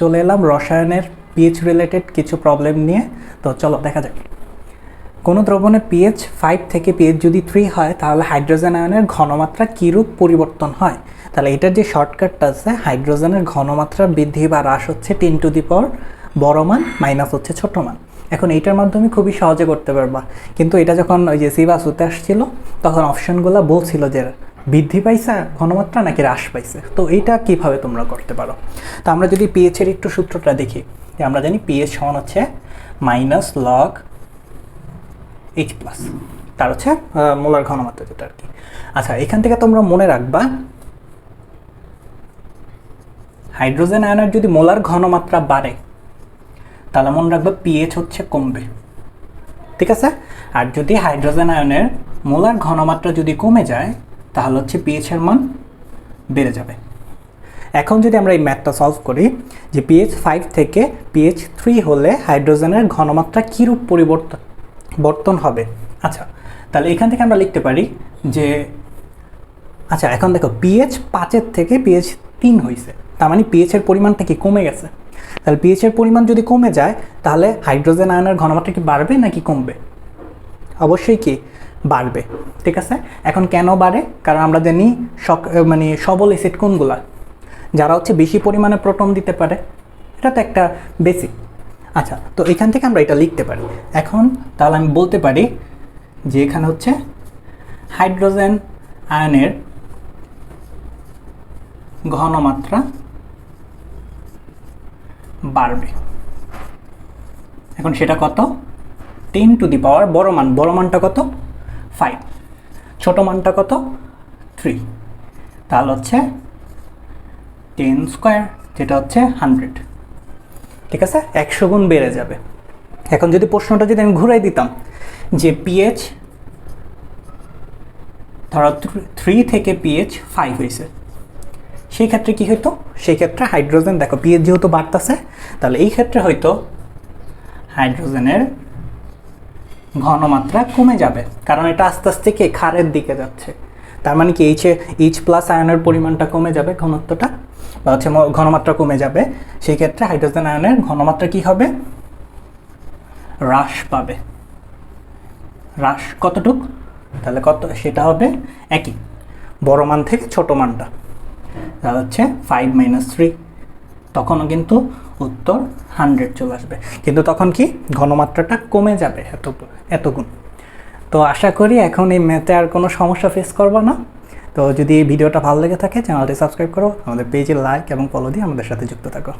চলে এলাম রসায়নের পিএইচ রিলেটেড কিছু প্রবলেম নিয়ে। তো চলো, দেখা যাক। কোনো দ্রবণে পিএইচ ফাইভ থেকে পিএইচ যদি থ্রি হয়, তাহলে হাইড্রোজেন আয়নের ঘনমাত্রা কীরূপ পরিবর্তন হয়? তাহলে এটার যে শর্টকাটটা আছে হাইড্রোজেনের ঘনমাত্রা বৃদ্ধি বা হ্রাস হচ্ছে টেন টু দি পাওয়ার বড় মান মাইনাস হচ্ছে ছোট মান। এখন এইটার মাধ্যমে খুবই সহজে করতে পারবা। কিন্তু এটা যখন ওই যে সিবাসুতে আসছিল, তখন অপশনগুলো বলছিল যে বৃদ্ধি পাইছে, ঘনমাত্রা নাকি হ্রাস পাইছে? তো এইটা কীভাবে তোমরা করতে পারো? তো আমরা যদি পিএইচের একটু সূত্রটা দেখি, যে আমরা জানি পিএইচ সমান হচ্ছে মাইনাস লগ এইচ প্লাস তার হচ্ছে মোলার ঘনমাত্রা যেটা আর কি। আচ্ছা এখান থেকে তোমরা মনে রাখবা হাইড্রোজেন আয়নের যদি মোলার ঘনমাত্রা বাড়ে, তাহলে মনে রাখবা পিএইচ হচ্ছে কমবে। ঠিক আছে? আর যদি হাইড্রোজেন আয়নের মোলার ঘনমাত্রা যদি কমে যায় তাহলে হচ্ছে পিএইচ এর মান বেড়ে যাবে। এখন যদি আমরা এই ম্যাথটা সলভ করি যে পিএইচ ফাইভ থেকে পিএইচ থ্রি হলে হাইড্রোজেনের ঘনমাত্রা কীরূপ পরিবর্তন বর্তন হবে? আচ্ছা তাহলে এখান থেকে আমরা লিখতে পারি যে আচ্ছা এখন দেখো পিএইচ পাঁচের থেকে পিএইচ তিন হয়েছে তার মানে পিএইচ এর পরিমাণটা কি কমে গেছে? তাহলে পিএইচ এর পরিমাণ যদি কমে যায়, তাহলে হাইড্রোজেন আয়নের ঘনমাত্রা কি বাড়বে নাকি কমবে? অবশ্যই কি। বাড়বে, ঠিক আছে? এখন কেন বাড়ে? কারণ আমরা জানি সক মানে সবল এসিড কোনগুলা? যারা হচ্ছে বেশি পরিমাণে প্রোটন দিতে পারে, এটা তো একটা বেসিক আচ্ছা তো এখান থেকে আমরা এটা লিখতে পারি। এখন তাহলে আমি বলতে পারি যে এখানে হচ্ছে হাইড্রোজেন আয়নের ঘনমাত্রা বাড়বে। এখন সেটা কত? টেন টু দি পাওয়ার বড় মান, বড় মানটা কত? ফাইভ। ছোট মানটা কত? থ্রি। তাহলে হচ্ছে টেন স্কোয়ার, যেটা হচ্ছে হান্ড্রেড। ঠিক আছে? একশো গুণ বেড়ে যাবে। এখন যদি প্রশ্নটা যদি আমি ঘুরাই দিতাম যে পিএইচ, ধরো থ্রি থেকে পিএইচ ফাইভ হয়েছে, সেই ক্ষেত্রে কি হইতো? সেই ক্ষেত্রে হাইড্রোজেন, দেখো পিএইচ যেহেতু বাড়তেছে, তাহলে এই ক্ষেত্রে হয়তো হাইড্রোজেনের ঘনমাত্রা কমে যাবে। কারণ এটা আস্তে আস্তে কি ক্ষারের দিকে যাচ্ছে। তার মানে কি এইচে এইচ প্লাস আয়নের পরিমাণটা কমে যাবে, ঘনত্বটা, বা হচ্ছে ঘনমাত্রা কমে যাবে, সেই ক্ষেত্রে হাইড্রোজেন আয়নের ঘনমাত্রা কি হবে? হ্রাস পাবে। হ্রাস কতটুক? তাহলে কত, সেটা হবে একই। বড় মান থেকে ছোট মানটা। তাহলে হচ্ছে ফাইভ মাইনাস থ্রি তখনও কিন্তু উত্তর হান্ড্রেড চলে আসবে। কিন্তু তখন কি ঘনমাত্রাটা কমে যাবে এত, এতগুণ। তো আশা করি এখন এই ম্যাথে আর কোনো সমস্যা ফেস করব না। তো যদি ভিডিওটা ভালো লেগে থাকে, চ্যানেলটি সাবস্ক্রাইব করো, আমাদের পেজে লাইক এবং ফলো দিয়ে আমাদের সাথে যুক্ত থাকো।